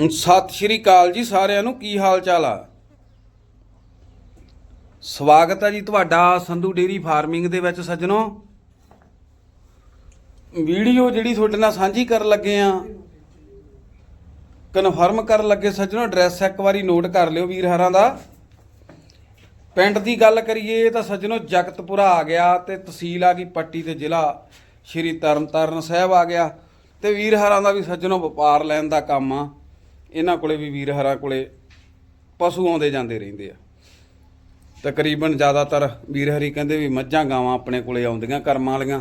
ਸਤਿ ਸ਼੍ਰੀ ਅਕਾਲ ਜੀ ਸਾਰਿਆਂ ਨੂੰ, ਕੀ ਹਾਲ ਚਾਲ ਆ? ਸਵਾਗਤ ਹੈ ਜੀ ਤੁਹਾਡਾ ਸੰਧੂ ਡੇਰੀ ਫਾਰਮਿੰਗ ਦੇ ਵਿੱਚ ਸੱਜਣੋ। ਵੀਡੀਓ ਜਿਹੜੀ ਤੁਹਾਡੇ ਨਾਲ ਸਾਂਝੀ ਕਰਨ ਲੱਗੇ ਆ ਕਨਫਰਮ ਕਰਨ ਲੱਗੇ ਸੱਜਣੋ ਐਡਰੈਸ ਇੱਕ ਵਾਰੀ ਨੋਟ ਕਰ ਲਿਓ ਵੀਰ ਹਰਾਂ ਦਾ। ਪਿੰਡ ਦੀ ਗੱਲ ਕਰੀਏ ਤਾਂ ਸੱਜਣੋ, ਜਗਤਪੁਰਾ ਆ ਗਿਆ ਤੇ ਤਹਿਸੀਲ ਆ ਗਈ ਪੱਟੀ ਤੇ ਜ਼ਿਲ੍ਹਾ, ਸ਼੍ਰੀ ਤਰਨਤਾਰਨ ਸਾਹਿਬ ਆ ਗਿਆ ਤੇ ਵੀਰ ਹਰਾਂ ਦਾ ਵੀ ਸੱਜਣੋ ਵਪਾਰ ਲੈਣ ਦਾ ਕੰਮ ਆ। ਇਹਨਾਂ ਕੋਲੇ ਵੀ ਵੀਰ ਹਰਾਂ ਕੋਲੇ ਪਸ਼ੂ ਆਉਂਦੇ ਜਾਂਦੇ ਰਹਿੰਦੇ ਆ। ਤਕਰੀਬਨ ਜ਼ਿਆਦਾਤਰ ਵੀਰ ਹਰੀ ਕਹਿੰਦੇ ਵੀ ਮੱਝਾਂ ਗਾਵਾਂ ਆਪਣੇ ਕੋਲੇ ਆਉਂਦੀਆਂ ਕਰਮਾਂ ਵਾਲੀਆਂ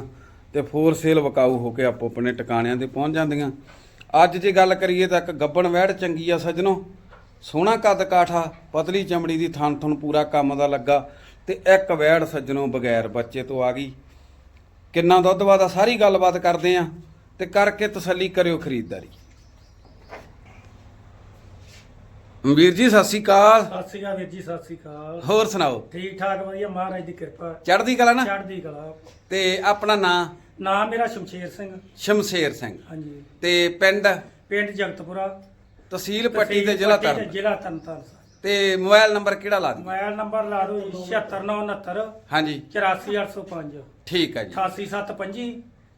ਤੇ ਫੋਰ ਸੇਲ ਵਕਾਊ ਹੋ ਕੇ ਆਪੋ ਆਪਣੇ ਟਿਕਾਣਿਆਂ ਤੇ ਪਹੁੰਚ ਜਾਂਦੀਆਂ। ਅੱਜ ਜੇ ਗੱਲ ਕਰੀਏ ਤਾਂ ਇੱਕ ਗੱਬਣ ਵਹਿੜ ਚੰਗੀ ਆ ਸੱਜਣੋ, ਸੋਹਣਾ ਕੱਦ ਕਾਠਾ, ਪਤਲੀ ਚਮੜੀ ਦੀ ਥਣ ਥਣ ਪੂਰਾ ਕੰਮ ਦਾ ਲੱਗਾ ਤੇ ਇੱਕ ਵਹਿੜ ਸੱਜਣੋ ਬਗੈਰ ਬੱਚੇ ਤੋਂ ਆ ਗਈ। ਕਿੰਨਾ ਦੁੱਧ ਵਾਦਾ ਸਾਰੀ ਗੱਲਬਾਤ ਕਰਦੇ ਆ ਤੇ ਕਰਕੇ ਤਸੱਲੀ ਕਰਿਓ ਖਰੀਦਦਾਰੀ। ਵੀਰ ਜੀ ਸਤਿ ਸ਼੍ਰੀ ਅਕਾਲ। ਸਤਿ ਸ਼੍ਰੀ ਅਕਾਲ ਵੀਰ ਜੀ ਸਤਿ ਸ਼੍ਰੀ ਅਕਾਲ। ਹੋਰ ਸੁਣਾਓ? ਠੀਕ ਠਾਕ ਵਧੀਆ ਮਹਾਰਾਜ ਦੀ ਕਿਰਪਾ। ਚੜ੍ਹਦੀ ਕਲਾ ਨਾ? ਚੜ੍ਹਦੀ ਕਲਾ। ਤੇ ਆਪਣਾ ਨਾਂ? ਨਾਮ ਮੇਰਾ ਸ਼ਮਸ਼ੇਰ ਸਿੰਘ। ਸ਼ਮਸ਼ੇਰ ਸਿੰਘ। ਹਾਂਜੀ। ਤੇ ਪਿੰਡ? ਪਿੰਡ ਜਗਤਪੁਰਾ। ਤਹਿਸੀਲ ਪੱਟੀ ਤੇ ਜ਼ਿਲ੍ਹਾ ਤਰਨ। ਜ਼ਿਲ੍ਹਾ ਤਰਨਤਾਰਨ ਸਾਹਿਬ। ਤੇ ਮੋਬਾਈਲ ਨੰਬਰ ਕਿਹੜਾ ਲਾ ਦੀ ਮੋਬਾਈਲ ਨੰਬਰ ਲਾ ਦਿਓ ਜੀ 76969 ਹਾਂਜੀ। 84805 ਠੀਕ ਹੈ ਜੀ। 88725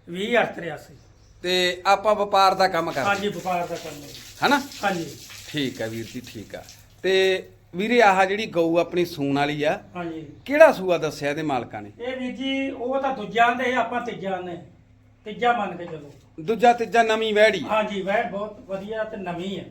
20883 ਤੇ ਆਪਾਂ ਵਪਾਰ ਦਾ ਕੰਮ ਕਰਦੇ ਹਾਂਜੀ ਵਪਾਰ ਦਾ ਕੰਮ ਹੈ ਹਨਾ? ਹਾਂਜੀ। ਠੀਕ ਹੈ ਵੀਰ ਜੀ ਠੀਕ ਆ। ਤੇ ਵੀਰੇ ਆਹ ਜਿਹੜੀ ਗਊ ਆਪਣੀ ਸੂਣ ਵਾਲੀ ਆ ਹਾਂਜੀ। ਕਿਹੜਾ ਸੂਆ ਦੱਸਿਆ ਇਹਦੇ ਮਾਲਕਾਂ ਨੇ? ਇਹ ਵੀਰ ਜੀ ਉਹ ਤਾਂ ਦੂਜਾ ਨੇ ਆਪਾਂ ਤੀਜਾ ਨੇ ਤੀਜਾ ਮੰਨ ਕੇ ਚੱਲੋ। ਦੂਜਾ ਤੀਜਾ ਨਵੀਂ ਵਹਿੜੀ ਆ। ਹਾਂਜੀ ਵੈ ਬਹੁਤ ਵਧੀਆ ਤੇ ਨਵੀਂ ਹੈ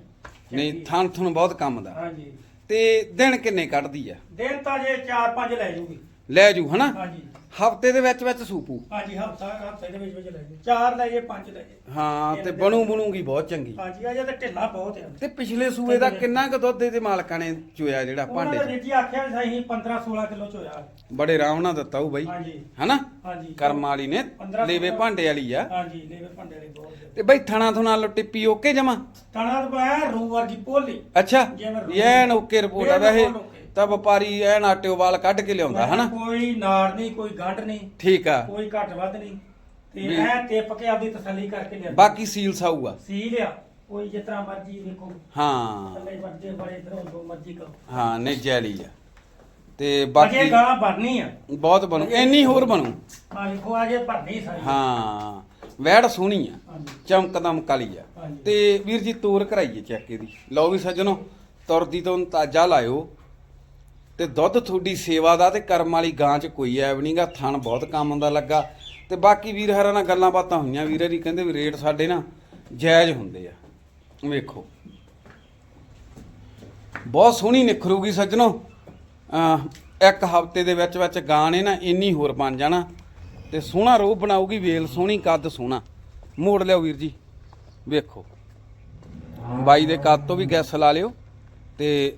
ਨਹੀਂ ਥਣ ਥਣ ਬਹੁਤ ਕੰਮ ਦਾ। ਹਾਂਜੀ। ਤੇ ਦਿਨ ਕਿੰਨੇ ਕੱਢਦੀ ਆ? ਦਿਨ ਤਾਂ ਜੇ 4-5 ਲੈ ਜੂਗੀ। ਲੈ ਜੂ ਹਨਾ? ਹਾਂਜੀ। ਹਫ਼ਤੇ ਦੇ ਵਿੱਚ ਵਿੱਚ ਸੂਪੂ ਹਾਂਜੀ ਹਫਤਾ ਹਫ਼ਤੇ ਦੇ ਵਿੱਚ ਵਿੱਚ ਲੈ ਜੂ। ਚਾਰ ਲੈ ਜੇ ਪੰਜ ਲੈ ਜੇ। ਹਾਂ ਤੇ ਬਣੂ ਬਣੂਗੀ ਬਹੁਤ ਚੰਗੀ। ਹਾਂਜੀ ਅਜੇ ਤਾਂ ਢਿੱਲਾ ਬਹੁਤ ਹੈ। ਤੇ ਪਿਛਲੇ ਸੂਏ ਦਾ ਕਿੰਨਾ ਕੁ ਦੁੱਧ ਇਹਦੇ ਮਾਲਕਾਂ ਨੇ ਚੋਇਆ ਜਿਹੜਾ ਉਹਨਾਂ ਭਾਂਡੇ ਨੇ 'ਚ ਵੀਰ ਜੀ ਆਖਿਆ ਸਹੀ 15 16 ਕਿਲੋ ਚ ਹੋਇਆ ਬੜੇ ਆਰਾਮ ਨਾਲ ਦਿੱਤਾ ਉਹ ਬਾਈ। ਹਾਂਜੀ। ਹਨਾ? ਹਾਂਜੀ। ਕਰਮ ਵਾਲੀ ਨੇ 15 ਲੇਵੇ ਭਾਂਡੇ ਵਾਲੀ ਆ। ਹਾਂਜੀ ਲੇਵੇ ਭੰਡੇ ਵਾਲੀ ਬਹੁਤ। ਤੇ ਬਾਈ ਥਣਾ ਥੁਣਾ ਲੋ ਟਿੱਪੀ ਓਕੇ ਜਮਾ? ਤਣਾ ਤਾਂ ਪਾਇਆ ਰੂ ਵਰਗੀ ਭੋਲੀ ਅੱਛਾ। ਐਨ ਓਕੇ ਰਿਪੋਰਟ ਆ ਵੈਸੇ। ਤਾਂ ਵਪਾਰੀ ਐਨ ਆਟਿਓ ਵਾਲ ਕੱਢ ਕੇ ਲਿਆਉਂਦਾ ਹਨਾ? ਕੋਈ ਨਾੜ ਨਹੀਂ ਕੋਈ ਗੰਢ ਨਹੀਂ। ਠੀਕ ਆ। ਕੋਈ ਘੱਟ ਵੱਧ ਨਹੀਂ। ਤੇ ਐ ਟਿਪ ਕੇ ਆਪਦੀ ਤਸੱਲੀ ਕਰਕੇ ਲਿਆ ਬਾਕੀ ਸੀਲ ਸਾਊ ਆ। ਸੀ ਲਿਆ ਕੋਈ ਤਰ੍ਹਾਂ ਮਰਜ਼ੀ ਵੇਖੋ ਹਾਂ। ਥੱਲੇ ਵੱਡੇ ਬੜੇ ਇਧਰੋਂ ਜੋ ਮਰਜ਼ੀ ਕਰੋ। ਹਾਂ ਨਹੀਂ ਜੈਲੀ ਆ। ਤੇ ਅਜੇ ਬਾਕੀ ਗਾਂ ਭਰਨੀ ਆ। ਬਹੁਤ ਬਣੂ। ਇੰਨੀ ਹੋਰ ਬਣੂ। ਆ ਵੇਖੋ ਅਜੇ ਭਰਨੀ ਸਾਰੀ। ਹਾਂ। ਵੈੜ ਸੋਹਣੀ ਆ। ਹਾਂਜੀ। ਚਮਕਦਮ ਕਾਲੀ ਆ। ਹਾਂਜੀ। ਤੇ ਵੀਰ ਜੀ ਤੋਰ ਕਰਾਈਏ ਚੈੱਕ ਇਹਦੀ। ਲਓ ਵੀ ਸੱਜਣੋ ਤੁਰਦੀ ਤੋਂ ਤਾਜਾ ਲਾਇਓ। ਤੇ ਦੁੱਧ ਤੁਹਾਡੀ ਸੇਵਾ ਦਾ ਤੇ ਕਰਮ ਵਾਲੀ ਗਾਂ 'ਚ ਕੋਈ ਐਬ ਨਹੀਂਗਾ ਥਣ ਬਹੁਤ ਕੰਮ ਦਾ ਲੱਗਾ। ਤੇ ਬਾਕੀ ਵੀਰ ਹਰਾਂ ਨਾਲ ਗੱਲਾਂ ਬਾਤਾਂ ਹੋਈਆਂ, ਵੀਰ ਜੀ ਕਹਿੰਦੇ ਵੀ ਰੇਟ ਸਾਡੇ ਨਾ ਜਾਇਜ਼ ਹੁੰਦੇ ਆ। ਵੇਖੋ। ਬਹੁਤ ਸੋਹਣੀ ਨਿਖਰੂਗੀ ਸੱਜਣੋ। ਇੱਕ ਹਫ਼ਤੇ ਦੇ ਵਿੱਚ ਵਿੱਚ ਗਾਂ ਨੇ ਨਾ ਇੰਨੀ ਹੋਰ ਬਣ ਜਾਣਾ। ਤੇ ਸੋਹਣਾ ਰੂਪ ਬਣਾਊਗੀ, ਵੇਲ ਸੋਹਣੀ, ਕੱਦ ਸੋਹਣਾ। ਮੋੜ ਲਿਓ ਵੀਰ ਜੀ। ਵੇਖੋ। ਬਾਈ ਦੇ ਕੱਦ ਤੋਂ ਵੀ ਗੈਸ ਲਾ ਲਿਓ। ਤੇ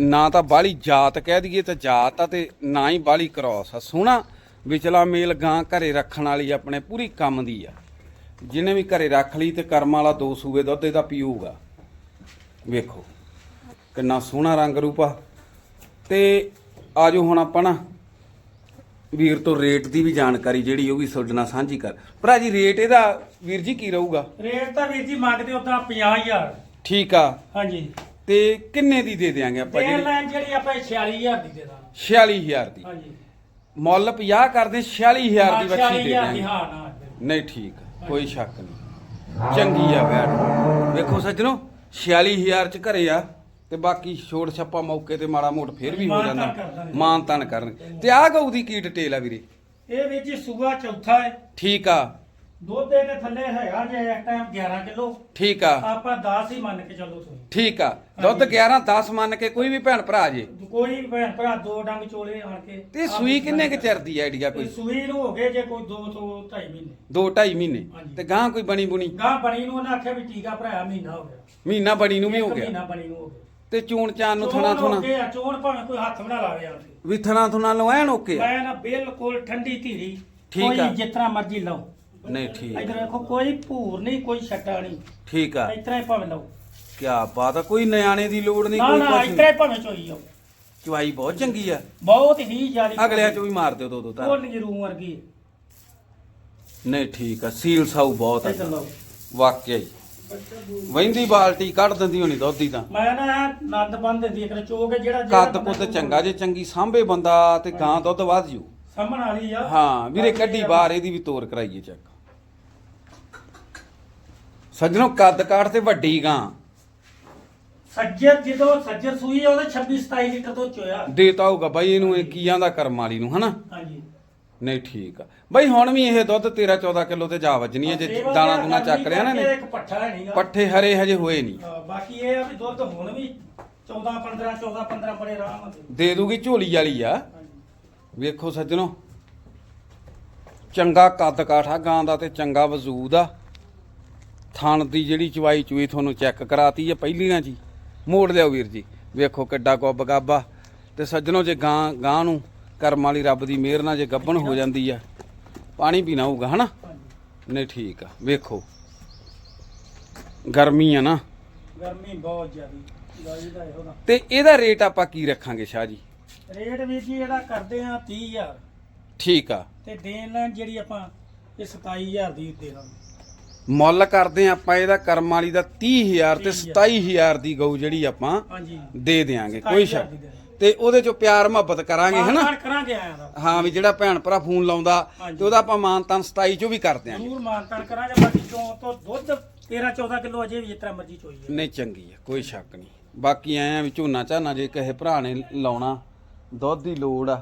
ਨਾ ਤਾਂ ਬਾਲੀ ਜਾਤ ਕਹਿ ਦਈਏ ਤਾਂ ਜਾਤ ਆ ਤੇ ਨਾ ਹੀ ਬਾਲੀ ਕ੍ਰੋਸ ਆ। ਸੋਹਣਾ ਵਿਚਲਾ ਮੇਲ ਗਾਂ ਘਰੇ ਰੱਖਣ ਵਾਲੀ ਆਪਣੇ ਪੂਰੀ ਕੰਮ ਦੀ ਆ। ਜਿਹਨੇ ਵੀ ਘਰੇ ਰੱਖ ਲਈ ਤੇ ਕਰਮ ਵਾਲਾ ਦੋ ਸੂਏ ਦੁੱਧ ਇਹਦਾ ਪੀਊਗਾ। ਵੇਖੋ ਕਿੰਨਾ ਸੋਹਣਾ ਰੰਗ ਰੂਪ ਆ। ਤੇ ਆਜੋ ਹੁਣ ਆਪਾਂ ਨਾ ਵੀਰ ਤੋਂ ਰੇਟ ਦੀ ਵੀ ਜਾਣਕਾਰੀ ਜਿਹੜੀ ਉਹ ਵੀ ਤੁਹਾਡੇ ਨਾਲ ਸਾਂਝੀ ਕਰ। ਭਰਾ ਜੀ ਰੇਟ ਇਹਦਾ ਵੀਰ ਜੀ ਕੀ ਰਹੂਗਾ? ਰੇਟ ਤਾਂ ਵੀਰ ਜੀ ਮੰਗਦੇ ਉਦਾਂ 50000 ਠੀਕ ਆ। ਹਾਂਜੀ। ਤੇ ਕਿੰਨੇ ਦੀ ਦੇ ਦਿਆਂਗੇ ਆਪਾਂ ਜਿਹੜੀ ਲੈਣ ਜਿਹੜੀ ਆਪਾਂ 46000 ਦੀ ਦੇ ਦਾਂਗੇ। 46000 ਦੀ। ਹਾਂਜੀ। ਮੁੱਲ 50 ਕਰਦੇ 46000 ਦੀ ਬੱਚੀ ਦੇ 46000 ਦੀ ਹਾਂ ਨਾ ਨਹੀਂ ਠੀਕ ਕੋਈ ਸ਼ੱਕ ਨਹੀਂ। ਚੰਗੀ ਆ ਵੈਟ ਵੇਖੋ ਸੱਜਣੋ 46000 ਚ ਘਰੇ ਆ ਤੇ ਬਾਕੀ ਛੋੜ ਛੱਪਾ ਮੌਕੇ ਤੇ ਮਾੜਾ ਮੋਟ ਫੇਰ ਵੀ ਹੋ ਜਾਂਦਾ। ਦਾਂਗੇ। ਮਾਨ ਤਾਨ ਕਰਨ ਤੇ ਆਹ ਗਊ ਦੀ ਕੀ ਡਿਟੇਲ ਆ ਵੀਰੇ? ਇਹ ਵੀਰ ਜੀ ਸੂਆ ਚੌਥਾ ਹੈ। ਠੀਕ ਆ। ਦੁੱਧ ਦੇ ਥੱਲੇ ਹੈਗਾ ਜੇ ਇਸ ਟਾਈਮ 11 ਕਿਲੋ। ਠੀਕ ਆ। ਆਪਾਂ 10 ਹੀ ਮੰਨ ਕੇ ਚੱਲੋ ਤੁਸੀਂ। ਠੀਕ ਆ। ਦੁੱਧ 11 10 ਮੰਨ ਕੇ ਕੋਈ ਵੀ ਭੈਣ ਭਰਾ ਜੇ। ਕੋਈ ਭੈਣ ਭਰਾ ਦੋ ਡੰਗ ਚੋਲੇ ਆਣ ਕੇ ਤੇ ਸੂਈ ਕਿੰਨੇ ਕੁ ਚਿਰ ਦੀ ਆਈਡੀਆ ਕੋਈ? ਕੋਈ ਸੂਈ ਨੂੰ ਹੋ ਗਏ ਜੇ ਕੋਈ 2 ਤੋਂ 2.5 ਮਹੀਨੇ। 2 2.5 ਮਹੀਨੇ। ਤੇ ਗਾਂ ਕੋਈ ਬਣੀ ਬੁਣੀ? ਗਾਂ ਬਣੀ ਨੂੰ ਉਹਨੇ ਆਖਿਆ ਵੀ ਟੀਕਾ ਭਰਾਇਆ ਮਹੀਨਾ ਹੋ ਗਿਆ। ਮਹੀਨਾ ਬਣੀ ਨੂੰ ਵੀ ਹੋ ਇੱਕ ਗਿਆ। ਮਹੀਨਾ ਬਣੀ ਨੂੰ ਹੋ ਗਿਆ। ਤੇ ਚੂਣ ਚਾਨ ਨੂੰ ਥਣਾ ਥੁਣਾ? ਚੋਣ ਭਾਵੇਂ ਕੋਈ ਹੱਥ ਬਣਾ ਲਾਵੇ ਕੇ। ਵੀ ਥਣਾ ਥੁਣਾ ਲੋ ਐਨ ਓਕੇ ਆ? ਮੈਂ ਨਾ ਬਿਲਕੁਲ ਠੰਡੀ ਧੀਰੀ। ਠੀਕ ਕੋਈ ਆ। ਜਿਸ ਤਰ੍ਹਾਂ ਮਰਜ਼ੀ ਲਓ। ਨਹੀਂ ਠੀਕ ਇਧਰ ਵੇਖੋ ਕੋਈ ਭੂਰ ਨਹੀਂ ਕੋਈ ਛੱਟਾ ਨਹੀਂ। ਠੀਕ ਆ। ਇਸ ਤਰ੍ਹਾਂ ਹੀ ਭਾਵੇਂ ਲਓ। ਕੀ ਬਾਤ ਆ ਕੋਈ ਨਿਆਣੇ ਦੀ ਲੋੜ ਨਹੀਂ ਨਾ ਕੋਈ ਨਾ ਕੁਛ ਨਹੀਂ। ਹੀ ਭਾਵੇਂ ਚੋਈ ਜਾਓ। ਚੁਆਈ ਬਹੁਤ ਚੰਗੀ ਆ। ਬਹੁਤ ਹੀ ਜ਼ਿਆਦਾ ਅਗਲਿਆਂ ਚ ਵੀ ਮਾਰ ਦਿਓ ਦੋ ਦੋ ਤਾਂ ਉਹ ਨਜਰੂ ਵਰਗੀ। ਨਹੀਂ ਠੀਕ ਆ ਸੀਲ ਸਾਊ ਬਹੁਤ ਇੱਧਰ ਆ ਲਓ। ਵਾਕਿਆ ਹੀ। ਵਹਿੰਦੀ ਬਾਲਟੀ ਕੱਢ ਦਿੰਦੀ ਹੋਣੀ ਦੁੱਧ ਦੀ ਤਾਂ। ਮੈਂ ਨਾ ਨੰਦ ਬੰਦ ਦੀ ਇੱਕ ਚੋਗ ਜਿਹੜਾ ਜਿਹੜਾ ਕੱਦ ਬੰਦਾ ਪੁੱਤ ਚੰਗਾ ਜੇ ਚੰਗੀ ਸਾਂਭੇ ਬੰਦਾ ਤੇ ਗਾਂ ਦੁੱਧ ਵੱਧ ਜੂ। ਸਾਹਮਣ ਵਾਲੀ ਆ। ਹਾਂ ਵੀਰੇ ਕੱਢੀ ਬਾਹਰ ਇਹਦੀ ਵੀ ਤੋਰ ਕਰਾਈਏ ਚੈੱਕ ਸੱਜਣੋ ਕੱਦ ਕਾਠ ਤੇ ਵੱਡੀ ਗਾਂ। ਸੱਜਰ ਜਦੋਂ ਸੱਜਰ ਸੂਈ ਆ, ਉਹਦੇ 26 27 ਲੀਟਰ ਦੁੱਧ ਚੋਇਆ। ਦੇਤਾ ਹੋਊਗਾ ਬਾਈ ਇਹਨੂੰ ਇਹ ਕੀਆਂ ਦਾ ਕਰਮ ਵਾਲੀ ਨੂੰ ਹਨਾ? ਹਾਂਜੀ। ਨਹੀਂ ਠੀਕ ਆ। ਬਾਈ ਹੁਣ ਵੀ ਇਹ ਦੁੱਧ 13 14 ਕਿਲੋ ਤੇ ਜਾ ਵੱਜਣੀ ਹੈ ਜੇ ਦਾਣਾ ਤੇ ਦੂਣਾ ਚੱਕ ਲਿਆ ਨਾ ਇੱਕ ਪੱਠਾ ਨਹੀਂਗਾ ਪੱਠੇ ਹਰੇ ਹਜੇ ਹੋਏ ਨਹੀਂ। ਬਾਕੀ ਇਹ ਆ ਵੀ ਦੁੱਧ ਹੁਣ ਵੀ 14 15 14 15 ਬੜੇ ਆਰਾਮ ਦੇ। ਦੂਗੀ ਝੋਲੀ ਵਾਲੀ ਆ। ਵੇਖੋ ਸੱਜਣੋ। ਚੰਗਾ ਕੱਦ ਕਾਠਾ ਗਾਂ ਦਾ ਤੇ ਚੰਗਾ ਵਜੂਦ ਆ। ਥਣ ਦੀ ਜਿਹੜੀ ਚਵਾਈ ਚੂਈ ਤੁਹਾਨੂੰ ਚੈੱਕ ਕਰਾਤੀ ਹੈ ਪਹਿਲੀਆਂ ਜੀ। ਮੋੜ ਲਿਓ ਵੀਰ ਜੀ। ਵੇਖੋ ਕਿੱਡਾ ਗੁੱਬ ਗਾਬਾ ਤੇ ਸੱਜਣੋ ਜੇ ਗਾਂ ਗਾਂ ਨੂੰ ਕਰਮ ਵਾਲੀ ਰੱਬ ਦੀ ਮਿਹਰ ਨਾਲ ਜੇ ਗੱਬਣ ਹੋ ਜਾਂਦੀ ਆ ਪਾਣੀ ਪੀਣਾ ਹੋਊਗਾ ਹਨਾ? ਨਹੀਂ ਠੀਕ ਆ। ਵੇਖੋ। ਗਰਮੀ ਆ ਨਾ। ਗਰਮੀ ਬਹੁਤ ਜ਼ਿਆਦੀ। ਤੇ ਇਹਦਾ ਰੇਟ ਆਪਾਂ ਕੀ ਰੱਖਾਂਗੇ ਸ਼ਾਹ ਜੀ? ਰੇਟ ਵੀ ਜੀ ਜਿਹੜਾ ਕਰਦੇ ਆ 30000 ਠੀਕ ਆ। ਤੇ ਦੇਣ ਲੈਣ ਜਿਹੜੀ ਆਪਾਂ ਇਹ 27000 ਦੀ ਦੇ ਦਾਂਗੇ ਮੁੱਲ ਕਰਦੇ ਹਾਂ ਆਪਾਂ ਇਹਦਾ ਕਰਮ ਵਾਲੀ ਦਾ 30000 ਤੇ 27000 ਦੀ ਗਊ ਜਿਹੜੀ ਆਪਾਂ ਹਾਂਜੀ। ਦੇ ਦੇਾਂਗੇ ਕੋਈ 27,000 ਸ਼ੱਕ। ਤੇ ਉਹਦੇ ਚੋਂ ਪਿਆਰ ਮੁਹੱਬਤ ਕਰਾਂਗੇ ਹਨਾ? ਮਾਣ ਕਰਾਂਗੇ ਆਇਆ ਦਾ। ਹਾਂ ਵੀ ਜਿਹੜਾ ਭੈਣ ਭਰਾ ਫੋਨ ਲਾਉਂਦਾ। ਤੇ ਉਹਦਾ ਆਪਾਂ ਮਾਨਤਾਨ 27 ਚੋਂ ਵੀ ਕਰ ਦਿਆਂਗੇ। ਜ਼ਰੂਰ ਮਾਨਤਾਨ ਕਰਾਂਗੇ ਬਾਕੀ ਚੋਂ ਤੋਂ ਦੁੱਧ 13 14 ਕਿਲੋ ਅਜੇ ਵੀ ਜਿਸ ਤਰ੍ਹਾਂ ਮਰਜ਼ੀ ਚੋਈ ਹੈ ਨਹੀਂ ਚੰਗੀ ਆ ਕੋਈ ਸ਼ੱਕ ਨਹੀਂ। ਬਾਕੀ ਐ ਆ ਵੀ ਝੋਨਾ ਝਾਨਾ ਜੇ ਕਿਸੇ ਭਰਾ ਨੇ ਲਾਉਣਾ ਦੁੱਧ ਦੀ ਲੋੜ ਆ।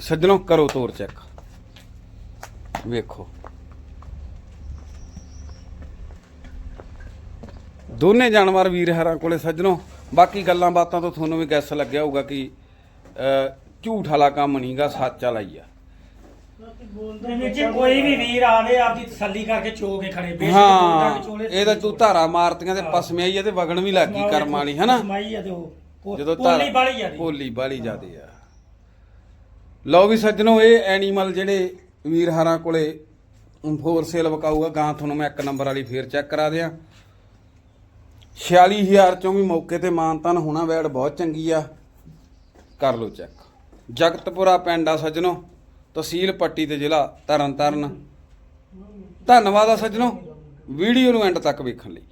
ਸੱਜਣੋ ਕਰੋ ਤੋਰ ਚੈੱਕ। ਵੇਖੋ। ਦੋਨੇ ਜਾਨਵਰ ਵੀਰ ਹਰਾਂ ਕੋਲੇ ਸੱਜਣੋ ਬਾਕੀ ਗੱਲਾਂ ਬਾਤਾਂ ਤੋਂ ਤੁਹਾਨੂੰ ਵੀ ਗੈਸ ਲੱਗਿਆ ਹੋਊਗਾ ਕਿ ਝੂਠ ਵਾਲਾ ਕੰਮ ਨਹੀਂਗਾ ਸੱਚ ਵਾਲਾ ਹੀ ਆ। ਜੀ ਕੋਈ ਵੀ ਵੀਰ ਆਵੇ ਆਪਦੀ ਤਸੱਲੀ ਕਰਕੇ ਚੋ ਕੇ ਖੜੇ ਬੇਸ਼ੱਕ ਦੋ ਹਾਂ ਇਹਦਾ ਤੂੰ ਧਾਰਾ ਮਾਰਤੀਆਂ ਤੇ ਪਸਮਿਆਈ ਆ ਤੇ ਵਗਣ ਵੀ ਲੱਗੀ ਕਰਮ ਵਾਲੀ ਹਨਾ? ਸਮਾਈ ਆ ਤੇ ਉਹ ਪੋ- ਜਦੋਂ ਪੋਲੀ ਬਾਲੀ ਆ ਦੀ। ਭੋਲੀ ਬਾਲੀ ਜਾਦੇ ਆ। ਲਓ ਵੀ ਸੱਜਣੋ ਇਹ ਐਨੀਮਲ ਜਿਹੜੇ ਵੀਰ ਹਾਰਾਂ ਕੋਲੇ ਫੋਰ ਸੇਲ ਵਕਾਊਗਾ, ਗਾਂ ਤੁਹਾਨੂੰ ਮੈਂ ਇੱਕ ਨੰਬਰ ਵਾਲੀ ਫੇਰ ਚੈੱਕ ਕਰਾ ਦਿਆਂ। 46000 ਚੋਂ ਵੀ ਮੌਕੇ ਤੇ ਮਾਨਤਨ ਹੋਣਾ ਵੈੜ ਬਹੁਤ ਚੰਗੀ ਆ। ਕਰ ਲਓ ਚੈੱਕ ਜਗਤਪੁਰਾ ਪਿੰਡ ਆ ਸੱਜਣੋ, ਤਹਿਸੀਲ ਪੱਟੀ ਤੇ ਜ਼ਿਲ੍ਹਾ ਤਰਨਤਾਰਨ। ਧੰਨਵਾਦ ਆ ਸੱਜਣੋ, ਵੀਡੀਓ ਨੂੰ ਐਂਡ ਤੱਕ ਵੇਖਣ ਲਈ।